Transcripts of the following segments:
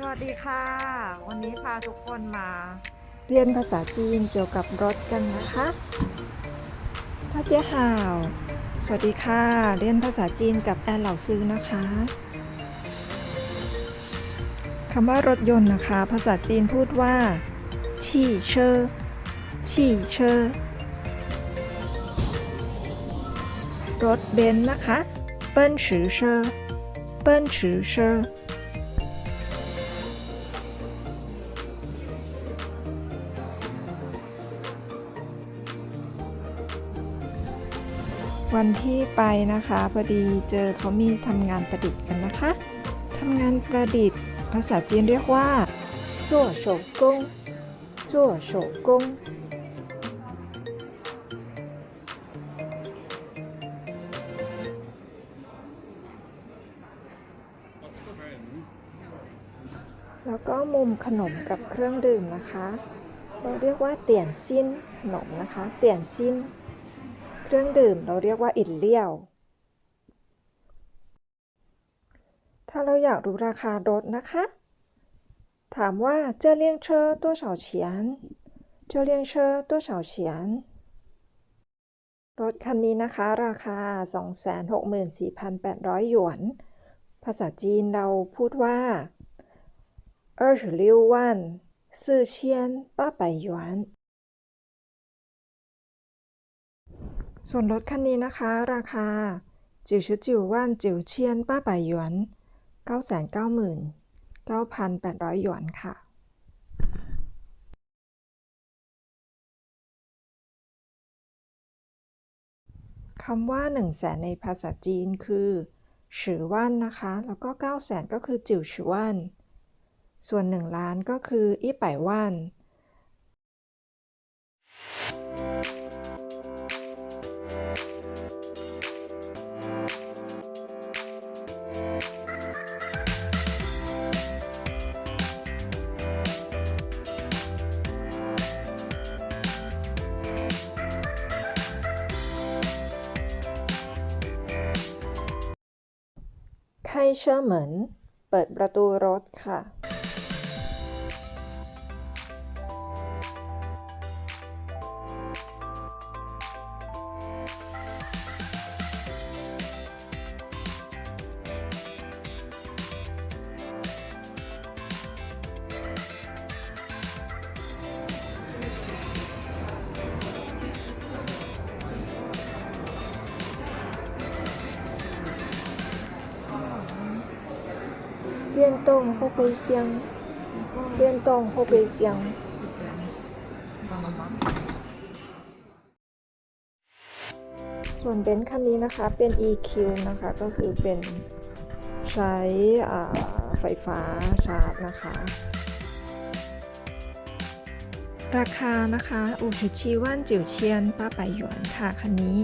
สวัสดีค่ะ วันนี้พาทุกคนมา เรียนภาษาจีนเกี่ยวกับรถกันนะคะท่าเจ๊ห่าว สวัสดีค่ะ เรียนภาษาจีนกับแอนเหล่าซื้อนะคะคำว่ารถยนต์นะคะ ภาษาจีนพูดว่าชี่เชอร์ชี่เชอร์รถเบนซ์นะคะเปิ้ลฉือเชอร์เปิ้ลฉือเชอ วันที่ไปนะคะพอดีเจอเขามีทำงานประดิษฐ์กันนะคะทำงานประดิษฐ์ ภาษาจีนเรียกว่าจั่วโฉกงจั่วโฉกงแล้วก็มุมขนมกับเครื่องดื่มนะคะ เราเรียกว่าเตี่ยนซิ้นขนมนะคะ เตี่ยนซิ้น เครื่องดื่มเราเรียกว่าอินเลี่ยว ถ้าเราอยากรู้ราคารถนะคะ ถามว่า这辆车多少钱这辆车多少钱รถคันนี้นะคะ ราคา 264,800 หยวน ภาษาจีนเราพูดว่า26万4800หยวน ส่วนรถคันนี้นะคะ ราคา99万9800หยวน 999,800 หยวนค่ะคำว่า 1 0 0 0 0แสนในภาษาจีนคือฉือว่านนะคะ แล้วก็ 9 0 0แสนก็คือจิ๋วฉือว่าน ส่วน 1 ล้านก็คืออี้ป่ายว่าน ไคเชอร์เหมินเปิดประตูรถค่ะ เ动后备箱ง动后备箱ส่วนเบนซ์คันนี้นะคะเป็น EQ นะคะก็คือเป็นใช้ไฟฟ้าชาร์จนะคะ ราคานะคะอู่ผิชิว่านจิ๋วเชียน ป้าไปหยวนค่ะคันนี้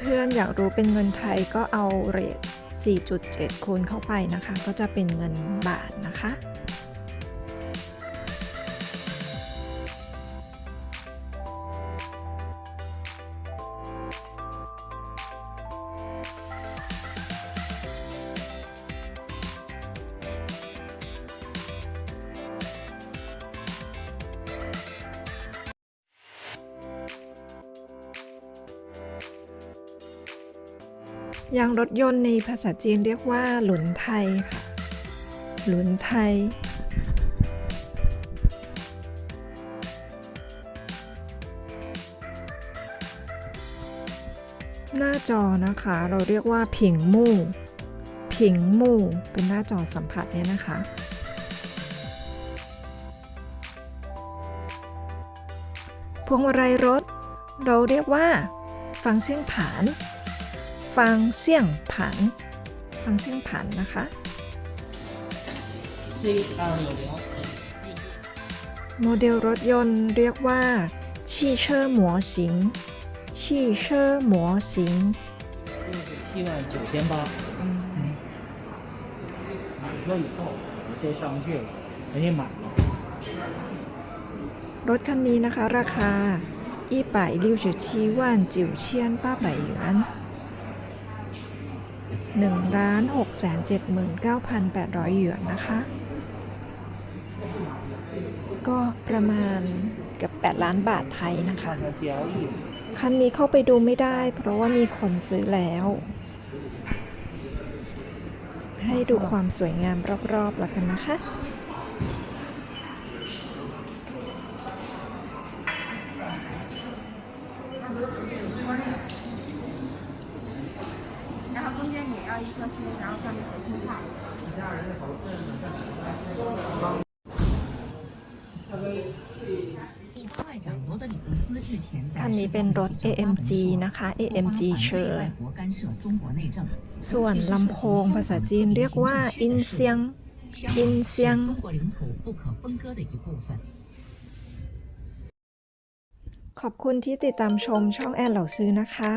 เพื่อนๆ อยากรู้เป็นเงินไทยก็เอาเรท 4.7 คูณเข้าไปนะคะ ก็จะเป็นเงินบาทนะคะ ยางรถยนต์ในภาษาจีนเรียกว่าหลุนไทยค่ะ หลุนไทย หน้าจอนะคะ เราเรียกว่าผิงมู่ผิงมู่เป็นหน้าจอสัมผัสเนี่ยนะคะพวงมาลัยรถ เราเรียกว่า ฟังเสียงผาน ฟังเสี่ยงผัน ฟังเสี่ยงผันนะคะ C 二六零 โมเดลรถยนต์เรียกว่า汽车模型汽车模型六十七万九千八，取车以后我就上不去了，人家买了。 รถคันนี้นะคะ ราคา一百六十七万九千八百元 1ล้าน6 7 9 8 0 0 หยวนนะคะ ก็ประมาณเกือบ8ล้านบาทไทยนะคะ คันนี้เข้าไปดูไม่ได้ เพราะว่ามีคนซื้อแล้ว ให้ดูความสวยงามรอบๆแล้วกันนะคะ คันนี้เป็นรถ AMG นะคะ AMG เชิร์ส่วนลำโพงภาษาจีนเรียกว่า อินเซียง อินเซียง ขอบคุณที่ติดตามชมช่องแอนเหล่าซื้อนะคะ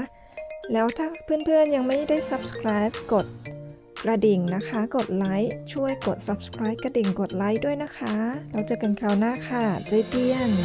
แล้วถ้าเพื่อนๆยังไม่ได้ subscribe กดกระดิ่งนะคะ กดไลค์ ช่วยกด subscribe กระดิ่ง กดไลค์ด้วยนะคะ เราเจอกันคราวหน้าค่ะ เจเจียน